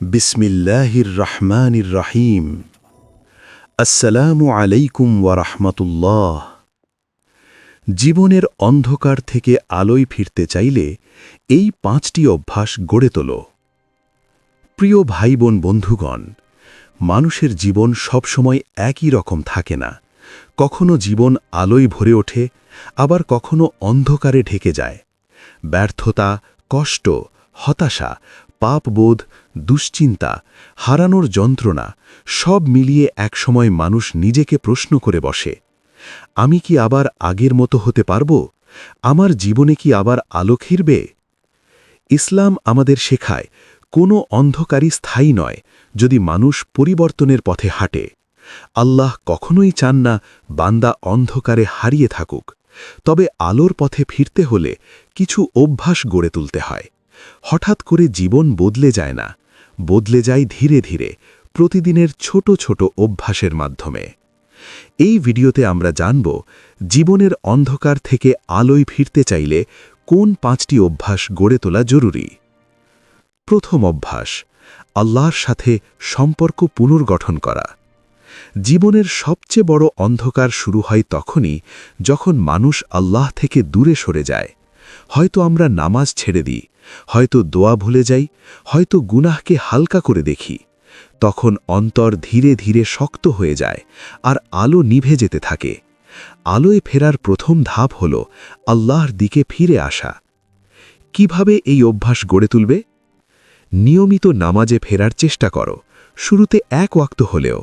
বিসমিল্লাহির রহমানির রহিম। আসসালামু আলাইকুম ওয়ারহমতুল্লাহ জীবনের অন্ধকার থেকে আলোয় ফিরতে চাইলে এই পাঁচটি অভ্যাস গড়ে তোলো। প্রিয় ভাই বোন বন্ধুগণ, মানুষের জীবন সবসময় একই রকম থাকে না। কখনো জীবন আলোয় ভরে ওঠে, আবার কখনো অন্ধকারে ঢেকে যায়। ব্যর্থতা, কষ্ট, হতাশা, পাপবোধ দুশ্চিন্তা, হারানোর যন্ত্রণা, সব মিলিয়ে একসময় মানুষ নিজেকে প্রশ্ন করে বসে, আমি কি আবার আগের মতো হতে পারব? আমার জীবনে কি আবার আলো খিরবে ইসলাম আমাদের শেখায়, কোনো অন্ধকারই স্থায়ী নয়, যদি মানুষ পরিবর্তনের পথে হাঁটে। আল্লাহ কখনোই চান না বান্দা অন্ধকারে হারিয়ে থাকুক, তবে আলোর পথে ফিরতে হলে কিছু অভ্যাস গড়ে তুলতে হয়। হঠাৎ করে জীবন বদলে যায় না। বদলে যায় ধীরে ধীরে প্রতিদিনের ছোট ছোট অভ্যাসের মাধ্যমে। এই ভিডিওতে আমরা জানব জীবনের অন্ধকার থেকে আলোয় ফিরতে চাইলে কোন পাঁচটি অভ্যাস গড়ে তোলা জরুরি। প্রথম অভ্যাস, আল্লাহর সাথে সম্পর্ক পুনর্গঠন করা। জীবনের সবচেয়ে বড় অন্ধকার শুরু হয় তখনই যখন মানুষ আল্লাহ থেকে দূরে সরে যায়। হয়তো আমরা নামাজ ছেড়ে দিই, হয়তো দোয়া ভুলে যাই, হয়তো গুনাহকে হালকা করে দেখি। তখন অন্তর ধীরে ধীরে শক্ত হয়ে যায় আর আলো নিভে যেতে থাকে। আলোয় ফেরার প্রথম ধাপ হল আল্লাহর দিকে ফিরে আসা। কীভাবে এই অভ্যাস গড়ে তুলবে? নিয়মিত নামাজে ফেরার চেষ্টা করো, শুরুতে এক ওয়াক্ত হলেও।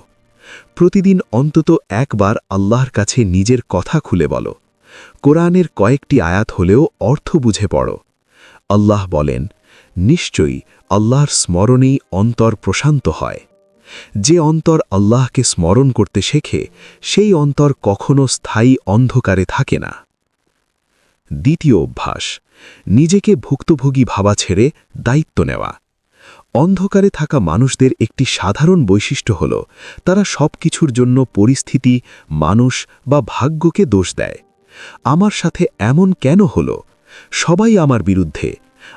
প্রতিদিন অন্তত একবার আল্লাহর কাছে নিজের কথা খুলে বলো। কোরআনের কয়েকটি আয়াত হলেও অর্থ বুঝে পড়ো। আল্লাহ বলেন, নিশ্চয়ই আল্লাহর স্মরণেই অন্তর প্রশান্ত হয়। যে অন্তর আল্লাহকে স্মরণ করতে শেখে, সেই অন্তর কখনো স্থায়ী অন্ধকারে থাকে না। দ্বিতীয় অভ্যাস, নিজেকে ভুক্তভোগী ভাবা ছেড়ে দায়িত্ব নেওয়া। অন্ধকারে থাকা মানুষদের একটি সাধারণ বৈশিষ্ট্য হল, তারা সব কিছুর জন্য পরিস্থিতি, মানুষ বা ভাগ্যকে দোষ দেয়। আমার সাথে এমন কেন হল? সবাই আমার বিরুদ্ধে।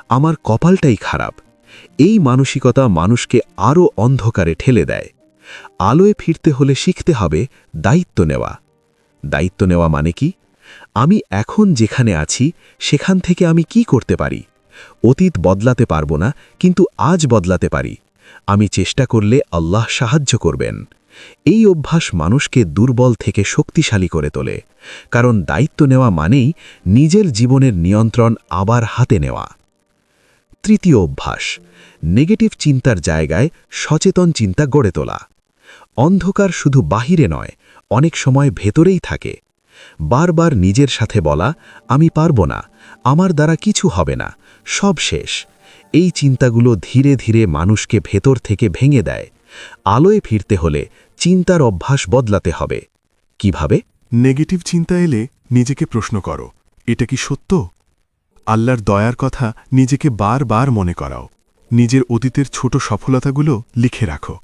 আমার কপালটাই খারাপ। এই মানসিকতা মানুষকে আরও অন্ধকারে ঠেলে দেয়। আলোয় ফিরতে হলে শিখতে হবে দায়িত্ব নেওয়া। দায়িত্ব নেওয়া মানে কি? আমি এখন যেখানে আছি, সেখান থেকে আমি কি করতে পারি? অতীত বদলাতে পারব না, কিন্তু আজ বদলাতে পারি। আমি চেষ্টা করলে আল্লাহ সাহায্য করবেন। এই অভ্যাস মানুষকে দুর্বল থেকে শক্তিশালী করে তোলে, কারণ দায়িত্ব নেওয়া মানেই নিজের জীবনের নিয়ন্ত্রণ আবার হাতে নেওয়া। তৃতীয় অভ্যাস, নেগেটিভ চিন্তার জায়গায় সচেতন চিন্তা গড়ে তোলা। অন্ধকার শুধু বাহিরে নয়, অনেক সময় ভেতরেই থাকে। বারবার নিজের সাথে বলা, আমি পারব না, আমার দ্বারা কিছু হবে না, সব শেষ। এই চিন্তাগুলো ধীরে ধীরে মানুষকে ভেতর থেকে ভেঙে দেয়। আলোয় ফিরতে হলে চিন্তার অভ্যাস বদলাতে হবে। কীভাবে? নেগেটিভ চিন্তা এলে নিজেকে প্রশ্ন করো, এটা কি সত্য? আল্লাহর দয়ার কথা নিজেকে বারবার মনে করাও। নিজের অতীতের ছোট সফলতাগুলো লিখে রাখো।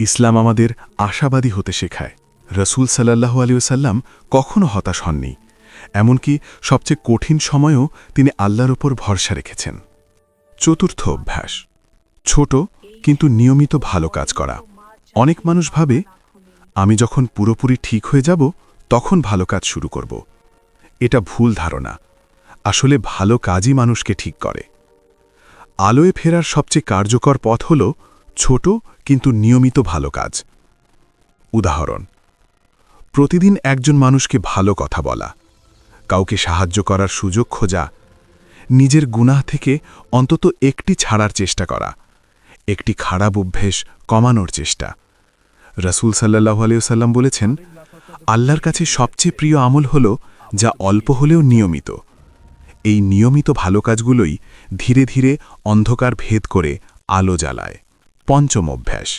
ইসলাম আমাদের আশাবাদী হতে শেখায়। রসুল সাল্লাহু আলিউসাল্লাম কখনও হতাশ হননি। এমনকি সবচেয়ে কঠিন সময়েও তিনি আল্লাহর ওপর ভরসা রেখেছেন। চতুর্থ অভ্যাস, ছোট কিন্তু নিয়মিত ভালো কাজ করা। অনেক মানুষ ভাবে, আমি যখন পুরোপুরি ঠিক হয়ে যাব, তখন ভালো কাজ শুরু করব। এটা ভুল ধারণা। আসলে ভালো কাজই মানুষকে ঠিক করে। আলোয় ফেরার সবচেয়ে কার্যকর পথ হল ছোট কিন্তু নিয়মিত ভালো কাজ। উদাহরণ, প্রতিদিন একজন মানুষকে ভালো কথা বলা, কাউকে সাহায্য করার সুযোগ খোঁজা, নিজের গুনাহ থেকে অন্তত একটি ছাড়ার চেষ্টা করা। একটি খারাপ অভ্যেস কমানোর চেষ্টা। রসুল সাল্লাহ আলিয়াল্লাম বলেছেন, আল্লাহর কাছে সবচেয়ে প্রিয় আমল হল যা অল্প হলেও নিয়মিত। এই নিয়মিত ভালো কাজগুলোই ধীরে ধীরে অন্ধকার ভেদ করে আলো জ্বালায়। পঞ্চম অভ্যাস,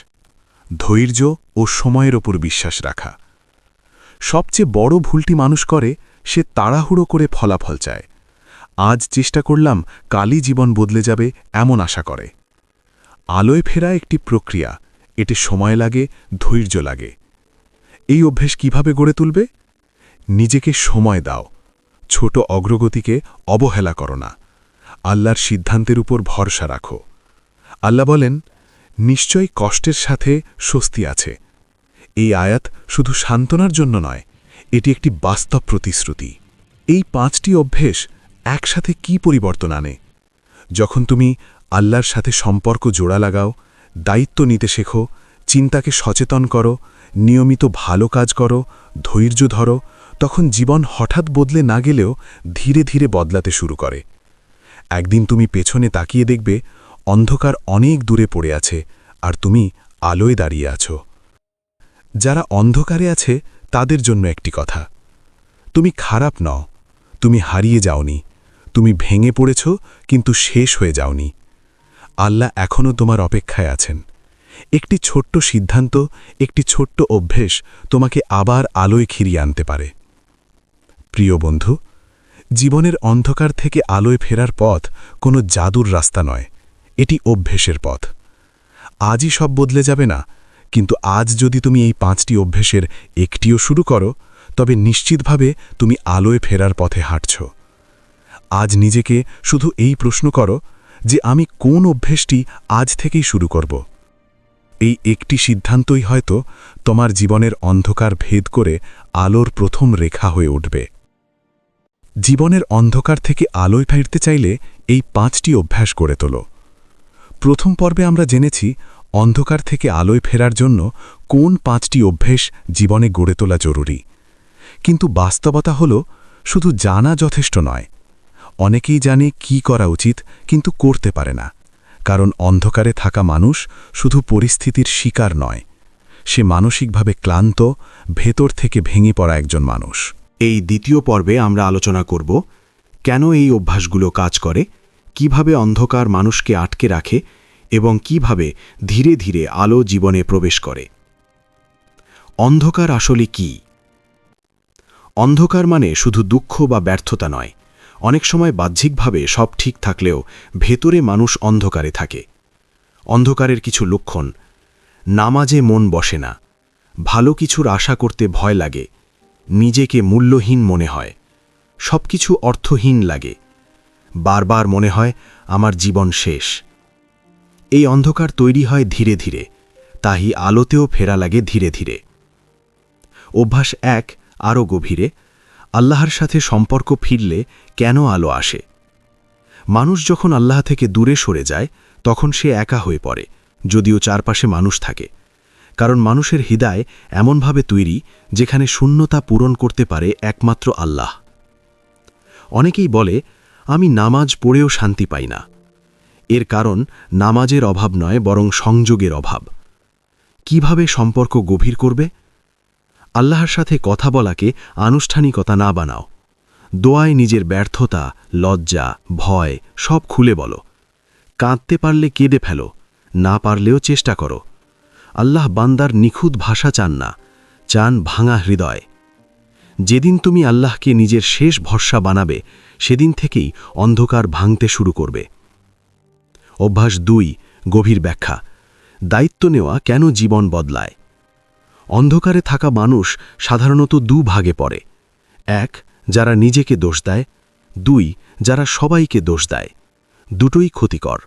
ধৈর্য ও সময়ের ওপর বিশ্বাস রাখা। সবচেয়ে বড় ভুলটি মানুষ করে, সে তাড়াহুড়ো করে ফলাফল চায়। আজ চেষ্টা করলাম কালই জীবন বদলে যাবে এমন আশা করে। আলোয় ফেরা একটি প্রক্রিয়া। এতে সময় লাগে, ধৈর্য লাগে। এই অভ্যেস কীভাবে গড়ে তুলবে? নিজেকে সময় দাও। ছোট অগ্রগতিকে অবহেলা করো না। আল্লাহর সিদ্ধান্তের উপর ভরসা রাখো। আল্লাহ বলেন নিশ্চয়ই কষ্টের সাথে স্বস্তি আছে। এই আয়াত শুধু সান্ত্বনার জন্য নয়, এটি একটি বাস্তব প্রতিশ্রুতি। এই পাঁচটি অভ্যেস একসাথে কি পরিবর্তন আনে? যখন তুমি আল্লাহর সাথে সম্পর্ক জোড়া লাগাও, দায়িত্ব নিতে শেখো, চিন্তাকে সচেতন করো, নিয়মিত ভালো কাজ করো, ধৈর্য ধরো, তখন জীবন হঠাৎ বদলে না গেলেও ধীরে ধীরে বদলাতে শুরু করে। একদিন তুমি পেছনে তাকিয়ে দেখবে অন্ধকার অনেক দূরে পড়ে আছে আর তুমি আলোয় দাঁড়িয়ে আছো। যারা অন্ধকারে আছে, তাদের জন্য একটি কথা। তুমি খারাপ নও, তুমি হারিয়ে যাওনি, তুমি ভেঙে পড়েছ, কিন্তু শেষ হয়ে যাওনি। আল্লাহ এখনও তোমার অপেক্ষায় আছেন। একটি ছোট্ট সিদ্ধান্ত, একটি ছোট্ট অভ্যেস তোমাকে আবার আলোয় খিরিয়ে আনতে পারে। প্রিয় বন্ধু, জীবনের অন্ধকার থেকে আলোয় ফেরার পথ কোনো জাদুর রাস্তা নয়, এটি অভ্যেসের পথ। আজই সব বদলে যাবে না, কিন্তু আজ যদি তুমি এই পাঁচটি অভ্যেসের একটিও শুরু করো, তবে নিশ্চিতভাবে তুমি আলোয় ফেরার পথে হাঁটছ। আজ নিজেকে শুধু এই প্রশ্ন করো যে আমি কোন অভ্যেসটি আজ থেকেই শুরু করব। এই একটি সিদ্ধান্তই হয়তো তোমার জীবনের অন্ধকার ভেদ করে আলোর প্রথম রেখা হয়ে উঠবে। জীবনের অন্ধকার থেকে আলোয় ফিরতে চাইলে এই পাঁচটি অভ্যাস গড়ে তোলো। প্রথম পর্বে আমরা জেনেছি অন্ধকার থেকে আলোয় ফেরার জন্য কোন পাঁচটি অভ্যেস জীবনে গড়ে তোলা জরুরি। কিন্তু বাস্তবতা হল, শুধু জানা যথেষ্ট নয় অনেকেই জানে কি করা উচিত, কিন্তু করতে পারে না। কারণ অন্ধকারে থাকা মানুষ শুধু পরিস্থিতির শিকার নয়। সে মানসিকভাবে ক্লান্ত, ভেতর থেকে ভেঙে পড়া একজন মানুষ। এই দ্বিতীয় পর্বে আমরা আলোচনা করব, কেন এই অভ্যাসগুলো কাজ করে, কীভাবে অন্ধকার মানুষকে আটকে রাখে এবং কীভাবে ধীরে ধীরে আলো জীবনে প্রবেশ করে। অন্ধকার আসলে কি? অন্ধকার মানে শুধু দুঃখ বা ব্যর্থতা নয় অনেক সময় বাহ্যিকভাবে সব ঠিক থাকলেও ভেতরে মানুষ অন্ধকারে থাকে। অন্ধকারের কিছু লক্ষণ, নামাজে মন বসে না, ভালো কিছুর আশা করতে ভয় লাগে, নিজেকে মূল্যহীন মনে হয় সব কিছু অর্থহীন লাগে, বারবার মনে হয় আমার জীবন শেষ। এই অন্ধকার তৈরি হয় ধীরে ধীরে, তাই আলোতেও ফেরা লাগে ধীরে ধীরে। অভ্যাস এক আরও গভীরে আল্লাহর সাথে সম্পর্ক ফিরলে কেন আলো আসে? মানুষ যখন আল্লাহ থেকে দূরে সরে যায়, তখন সে একা হয়ে পড়ে, যদিও চারপাশে মানুষ থাকে। কারণ মানুষের হৃদয় এমনভাবে তৈরি, যেখানে শূন্যতা পূরণ করতে পারে একমাত্র আল্লাহ। অনেকেই বলে, আমি নামাজ পড়েও শান্তি পাই না। এর কারণ নামাজের অভাব নয়, বরং সংযোগের অভাব। কীভাবে সম্পর্ক গভীর করবে? আল্লাহর সাথে কথা বলাকে আনুষ্ঠানিকতা না বানাও। দোয়ায় নিজের ব্যর্থতা, লজ্জা, ভয় সব খুলে বলো। কাঁদতে পারলে কেঁদে ফেলো, না পারলেও চেষ্টা করো। আল্লাহ বান্দার নিখুঁত ভাষা চান না, চান ভাঙা হৃদয়। যেদিন তুমি আল্লাহকে নিজের শেষ ভরসা বানাবে, সেদিন থেকেই অন্ধকার ভাঙতে শুরু করবে। অভ্যাস দুই, গভীর ব্যাখ্যা। দায়িত্ব নেওয়া কেন জীবন বদলায়? অন্ধকারে থাকা মানুষ সাধারণত দু ভাগে পড়ে। এক, যারা নিজেকে দোষ দেয়। দুই, যারা সবাইকে দোষ দেয়। দুটোই ক্ষতিকর।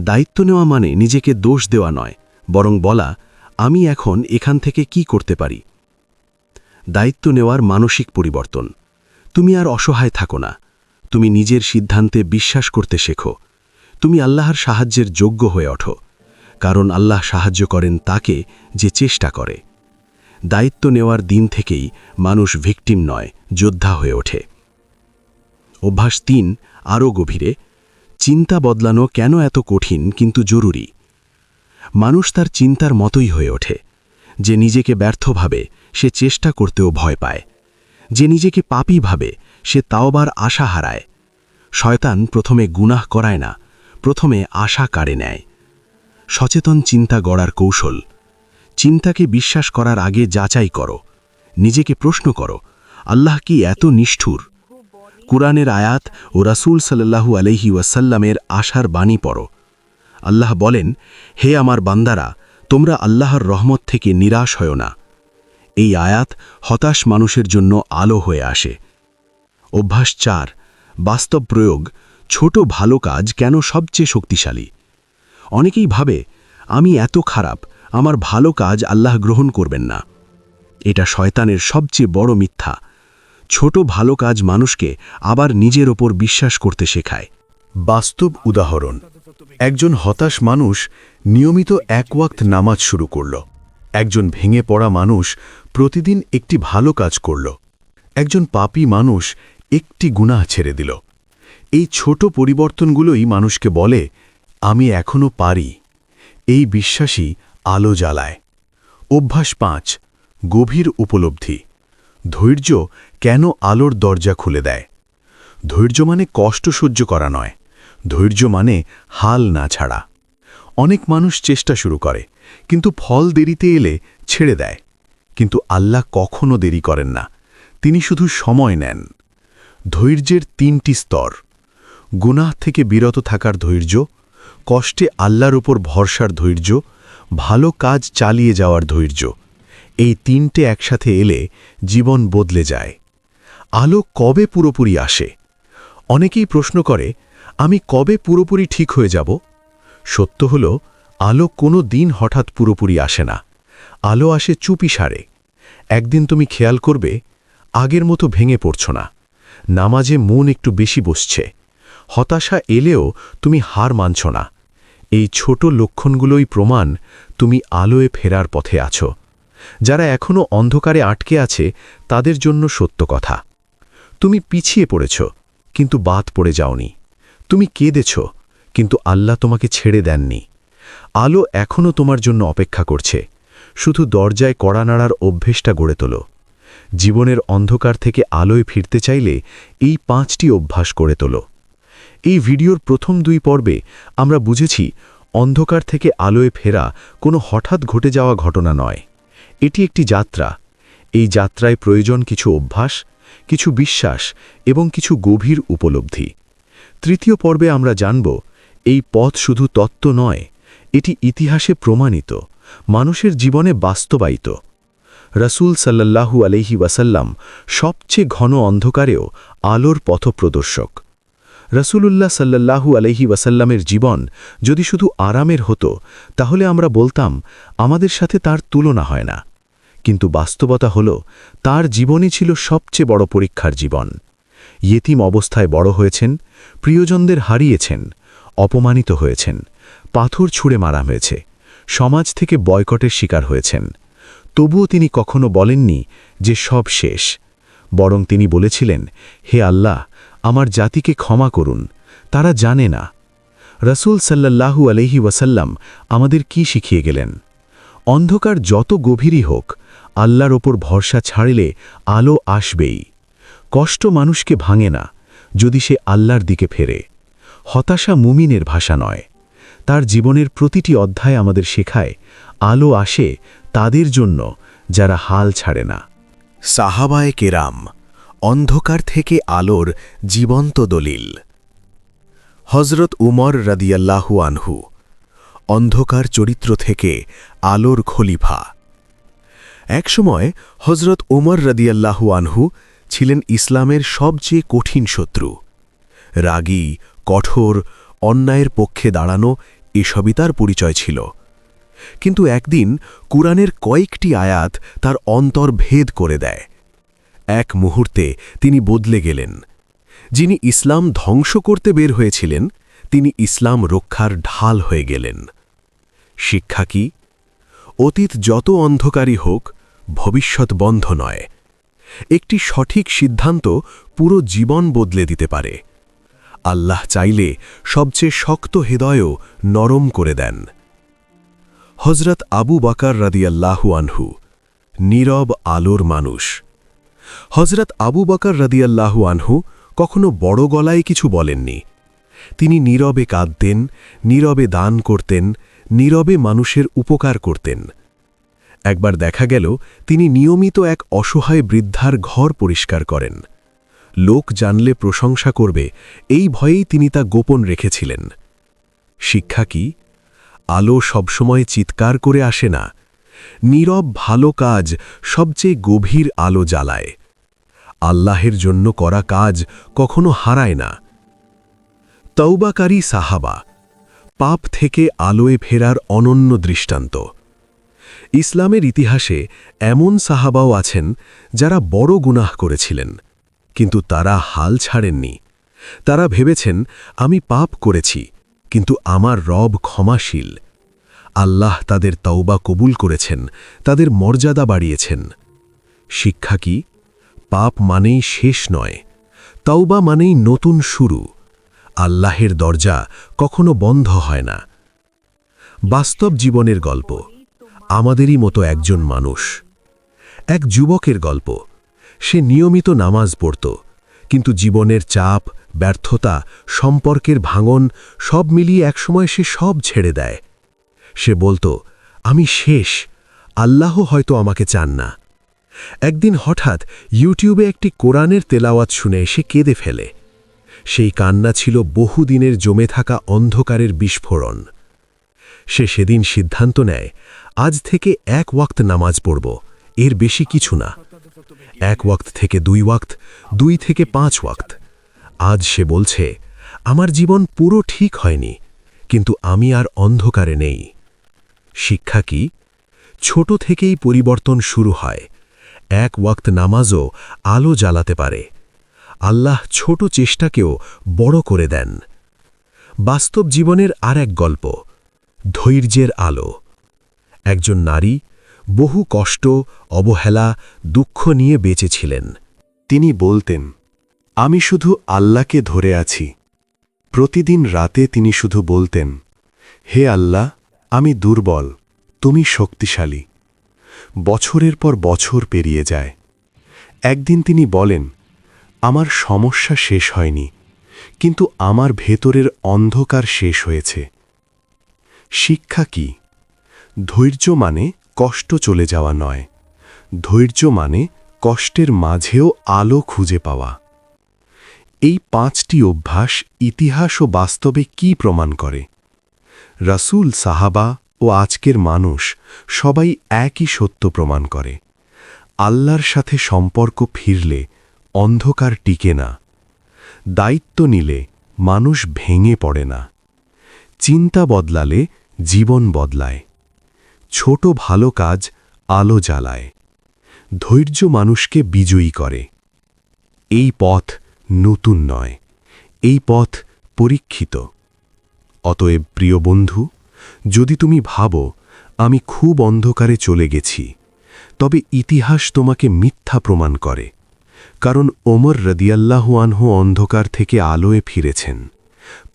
দায়িত্ব নেওয়া মানে নিজেকে দোষ দেওয়া নয়, বরং বলা, আমি এখন এখান থেকে কি করতে পারি? দায়িত্ব নেওয়ার মানসিক পরিবর্তন। তুমি আর অসহায় থাকো না। তুমি নিজের সিদ্ধান্তে বিশ্বাস করতে শেখো। তুমি আল্লাহর সাহায্যের যোগ্য হয়ে ওঠো। কারণ আল্লাহ সাহায্য করেন তাকে যে চেষ্টা করে। দায়িত্ব নেওয়ার দিন থেকেই মানুষ ভিকটিম নয়, যোদ্ধা হয়ে ওঠে। অভ্যাস তিন, আরও গভীরে, চিন্তা বদলানো কেন এত কঠিন কিন্তু জরুরি? মানুষ তার চিন্তার মতোই হয়ে ওঠে। যে নিজেকে ব্যর্থ ভাবে, সে চেষ্টা করতেও ভয় পায়। যে নিজেকে পাপী ভাবে, সে তাওবার আশা হারায়। শয়তান প্রথমে গুনাহ করায় না, প্রথমে আশা কাড়ে নেয়। সচেতন চিন্তা গড়ার কৌশল চিন্তাকে বিশ্বাস করার আগে যাচাই করো। নিজেকে প্রশ্ন করো, আল্লাহ কি এত নিষ্ঠুর? কুরআনের আয়াত ও রাসূল সাল্লাল্লাহু আলহি ওয়াসাল্লামের আশার বাণী পড়ো। আল্লাহ বলেন, হে আমার বান্দারা, তোমরা আল্লাহর রহমত থেকে নিরাশ হয় না। এই আয়াত হতাশ মানুষের জন্য আলো হয়ে আসে। অভ্যাস চার, বাস্তব প্রয়োগ, ছোট ভালো কাজ কেন সবচেয়ে শক্তিশালী? অনেকেই ভাবে, আমি এত খারাপ আমার ভালো কাজ আল্লাহ গ্রহণ করবেন না। এটা শয়তানের সবচেয়ে বড় মিথ্যা। ছোট ভালো কাজ মানুষকে আবার নিজের ওপর বিশ্বাস করতে শেখায়। বাস্তব উদাহরণ, একজন হতাশ মানুষ নিয়মিত এক ওয়াক্ত নামাজ শুরু করল। একজন ভেঙে পড়া মানুষ প্রতিদিন একটি ভালো কাজ করল। একজন পাপী মানুষ একটি গুনাহ ছেড়ে দিল। এই ছোট পরিবর্তনগুলোই মানুষকে বলে, আমি এখনও পারি। এই বিশ্বাসই আলো জ্বালায়। অভ্যাস পাঁচ, গভীর উপলব্ধি। ধৈর্য কেন আলোর দরজা খুলে দেয়? ধৈর্য মানে কষ্ট সহ্য করা নয়। ধৈর্য মানে হাল না ছাড়া। অনেক মানুষ চেষ্টা শুরু করে, কিন্তু ফল দেরিতে এলে ছেড়ে দেয়। কিন্তু আল্লাহ কখনো দেরি করেন না। তিনি শুধু সময় নেন। ধৈর্যের তিনটি স্তর। গুনাহ থেকে বিরত থাকার ধৈর্য, কষ্টে আল্লাহর উপর ভরসার ধৈর্য ভালো কাজ চালিয়ে যাওয়ার ধৈর্য। এই তিনটে একসাথে এলে জীবন বদলে যায়। আলো কবে পুরোপুরি আসে? অনেকেই প্রশ্ন করে, আমি কবে পুরোপুরি ঠিক হয়ে যাব? সত্য হল, আলো কোনো দিন হঠাৎ পুরোপুরি আসে না। আলো আসে চুপি সারে। একদিন তুমি খেয়াল করবে, আগের মতো ভেঙে পড়ছ না। নামাজে মন একটু বেশি বসছে। হতাশা এলেও তুমি হার মানছ না। এই ছোট লক্ষণগুলোই প্রমাণ তুমি আলোয় ফেরার পথে আছো। যারা এখনও অন্ধকারে আটকে আছে, তাদের জন্য সত্য কথা। তুমি পিছিয়ে পড়েছ, কিন্তু বাদ পড়ে যাওনি। তুমি কেঁদেছ, কিন্তু আল্লাহ তোমাকে ছেড়ে দেননি। আলো এখনও তোমার জন্য অপেক্ষা করছে। শুধু দরজায় কড়া নাড়ার অভ্যেসটা গড়ে তোলো। জীবনের অন্ধকার থেকে আলোয় ফিরতে চাইলে এই পাঁচটি অভ্যাস করে তোলো। এই ভিডিওর প্রথম দুই পর্বে আমরা বুঝেছি অন্ধকার থেকে আলোয় ফেরা কোনো হঠাৎ ঘটে যাওয়া ঘটনা নয়। এটি একটি যাত্রা। এই যাত্রায় প্রয়োজন কিছু অভ্যাস, কিছু বিশ্বাস এবং কিছু গভীর উপলব্ধি। তৃতীয় পর্বে আমরা জানব, এই পথ শুধু তত্ত্ব নয়, এটি ইতিহাসে প্রমাণিত, মানুষের জীবনে বাস্তবায়িত। রসুল সাল্লাল্লাহু আলহি ওয়াসাল্লাম সবচেয়ে ঘন অন্ধকারেও আলোর পথপ্রদর্শক। রসুলুল্লাহ সাল্লাল্লাহু আলহি ওয়াসাল্লামের জীবন যদি শুধু আরামের হতো, তাহলে আমরা বলতাম, আমাদের সাথে তার তুলনা হয় না। কিন্তু বাস্তবতা হল, তার জীবনই ছিল সবচেয়ে বড় পরীক্ষার জীবন। ইয়েতিম অবস্থায় বড় হয়েছেন, প্রিয়জনদের হারিয়েছেন, অপমানিত হয়েছেন, পাথর ছুঁড়ে মারা হয়েছে, সমাজ থেকে বয়কটের শিকার হয়েছেন। তবুও তিনি কখনো বলেননি যে সব শেষ, বরং তিনি বলেছিলেন, হে আল্লাহ আমার জাতিকে ক্ষমা করুন। তারা জানে না। রসুল সাল্লাল্লাহু আলহি ওয়াসাল্লাম আমাদের কি শিখিয়ে গেলেন? অন্ধকার যত গভীরই হোক, আল্লাহর ওপর ভরসা ছাড়লে আলো আসবেই। কষ্ট মানুষকে ভাঙে না, যদি সে আল্লাহর দিকে ফেরে। হতাশা মুমিনের ভাষা নয়। তার জীবনের প্রতিটি অধ্যায় আমাদের শেখায়, আলো আসে তাদের জন্য যারা হাল ছাড়ে না। সাহাবায়ে কেরাম অন্ধকার থেকে আলোর জীবন্ত দলিল। হজরত উমর রাদিয়াল্লাহু আনহু, অন্ধকার চরিত্র থেকে আলোর খলিফা। একসময় হজরত উমর রাদিয়াল্লাহু আনহু ছিলেন ইসলামের সবচেয়ে কঠিন শত্রু। রাগী, কঠোর, অন্যায়ের পক্ষে দাঁড়ানো এসবই তার পরিচয় ছিল। কিন্তু একদিন কুরআনের কয়েকটি আয়াত তার অন্তর ভেদ করে দেয়। এক মুহূর্তে তিনি বদলে গেলেন। যিনি ইসলাম ধ্বংস করতে বের হয়েছিলেন, তিনি ইসলাম রক্ষার ঢাল হয়ে গেলেন। শিক্ষা কি? অতীত যত অন্ধকারী হোক, ভবিষ্যৎ বন্ধ নয়। একটি সঠিক সিদ্ধান্ত পুরো জীবন বদলে দিতে পারে। আল্লাহ চাইলে সবচেয়ে শক্ত হৃদয়ও নরম করে দেন। হজরত আবু বাকার রাদিয়াল্লাহু আনহু, নীরব আলোর মানুষ। হজরত আবু বকর রদিয়াল্লাহু আনহু কখনো বড় গলায় কিছু বলেননি। তিনি নীরবে কাঁদতেন, নীরবে দান করতেন, নীরবে মানুষের উপকার করতেন। একবার দেখা গেল, তিনি নিয়মিত এক অসহায় বৃদ্ধার ঘর পরিষ্কার করেন। লোক জানলে প্রশংসা করবে, এই ভয়েই তিনি তা গোপন রেখেছিলেন। শিক্ষা কি? আলো সবসময় চিৎকার করে আসে না। নীরব ভালো কাজ সবচেয়ে গভীর আলো জ্বালায়। আল্লাহের জন্য করা কাজ কখনো হারায় না। তৌবাকারী সাহাবা, পাপ থেকে আলোয় ফেরার অনন্য দৃষ্টান্ত। ইসলামের ইতিহাসে এমন সাহাবাও আছেন যারা বড় গুনাহ করেছিলেন, কিন্তু তারা হাল ছাড়েননি। তারা ভেবেছেন, আমি পাপ করেছি, কিন্তু আমার রব ক্ষমাশীল। আল্লাহ তাদের তওবা কবুল করেছেন, তাদের মর্যাদা বাড়িয়েছেন। শিক্ষা কি? পাপ মানেই শেষ নয়, তাওবা মানেই নতুন শুরু। আল্লাহের দরজা কখনো বন্ধ হয় না। বাস্তব জীবনের গল্প, আমাদেরই মতো একজন মানুষ। এক যুবকের গল্প, সে নিয়মিত নামাজ পড়ত, কিন্তু জীবনের চাপ, ব্যর্থতা, সম্পর্কের ভাঙন, সব মিলিয়ে একসময় সে সব ছেড়ে দেয়। সে বলতো, আমি শেষ, আল্লাহ হয়তো আমাকে চান না। একদিন হঠাৎ ইউটিউবে একটি কোরআনের তেলাওয়াত শুনে সে কেঁদে ফেলে। সেই কান্না ছিল বহুদিনের জমে থাকা অন্ধকারের বিস্ফোরণ। সে সেদিন সিদ্ধান্ত নেয়, আজ থেকে এক ওয়াক্ত নামাজ পড়ব, এর বেশি কিছু না। এক ওয়াক্ত থেকে দুই ওয়াক্ত, দুই থেকে পাঁচ ওয়াক্ত। আজ সে বলছে, আমার জীবন পুরো ঠিক হয়নি, কিন্তু আমি আর অন্ধকারে নেই। শিক্ষা কি? ছোট থেকেই পরিবর্তন শুরু হয়। এক ওয়াক্ত নামাজও আলো জ্বালাতে পারে। আল্লাহ ছোট চেষ্টাকেও বড় করে দেন। বাস্তব জীবনের আর এক গল্প, ধৈর্যের আলো। একজন নারী বহু কষ্ট, অবহেলা, দুঃখ নিয়ে বেঁচেছিলেন। তিনি বলতেন, আমি শুধু আল্লাহকে ধরে আছি। প্রতিদিন রাতে তিনি শুধু বলতেন, হে আল্লাহ, আমি দুর্বল, তুমি শক্তিশালী। বছরের পর বছর পেরিয়ে যায়। একদিন তিনি বলেন, আমার সমস্যা শেষ হয়নি, কিন্তু আমার ভেতরের অন্ধকার শেষ হয়েছে। শিক্ষা কি? ধৈর্য মানে কষ্ট চলে যাওয়া নয়। ধৈর্য মানে কষ্টের মাঝেও আলো খুঁজে পাওয়া। এই পাঁচটি অভ্যাস ইতিহাস ও বাস্তবে কি প্রমাণ করে? রাসূল সাহাবা ও আজকের মানুষ সবাই একই সত্য প্রমাণ করে। আল্লাহর সাথে সম্পর্ক ফিরলে অন্ধকার টিকে না। দায়িত্ব নিলে মানুষ ভেঙে পড়ে না। চিন্তা বদলালে জীবন বদলায়। ছোট ভালো কাজ আলো জ্বালায়। ধৈর্য মানুষকে বিজয়ী করে। এই পথ নতুন নয়। এই পথ পরীক্ষিত। অতএব প্রিয় বন্ধু যদি তুমি ভাবো, আমি খুব অন্ধকারে চলে গেছি, তবে ইতিহাস তোমাকে মিথ্যা প্রমাণ করে, কারণ ওমর রদিয়াল্লাহু আনহু অন্ধকার থেকে আলোয় ফিরেছেন,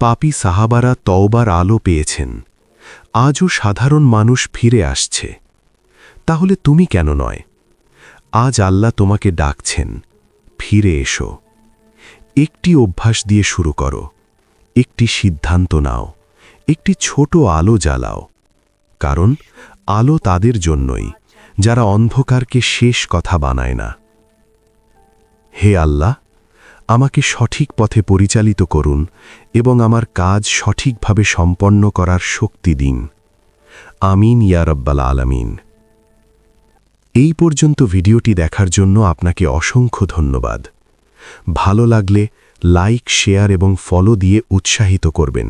পাপি সাহাবারা তওবার আলো পেয়েছেন, আজও সাধারণ মানুষ ফিরে আসছে। তাহলে তুমি কেন নয়? আজ আল্লাহ তোমাকে ডাকছেন, ফিরে এসো। একটি অভ্যাস দিয়ে শুরু করো, একটি সিদ্ধান্ত নাও। একটি ছোট আলো জ্বালাও, কারণ আলো তাদের জন্যই, যারা অন্ধকারকে শেষ কথা বানায় না। হে আল্লাহ, আমাকে সঠিক পথে পরিচালিত করুন এবং আমার কাজ সঠিকভাবে সম্পন্ন করার শক্তি দিন। আমিন, ইয়া রব্বাল আলামিন। এই পর্যন্ত ভিডিওটি দেখার জন্য আপনাকে অসংখ্য ধন্যবাদ। ভালো লাগলে লাইক, শেয়ার এবং ফলো দিয়ে উৎসাহিত করবেন।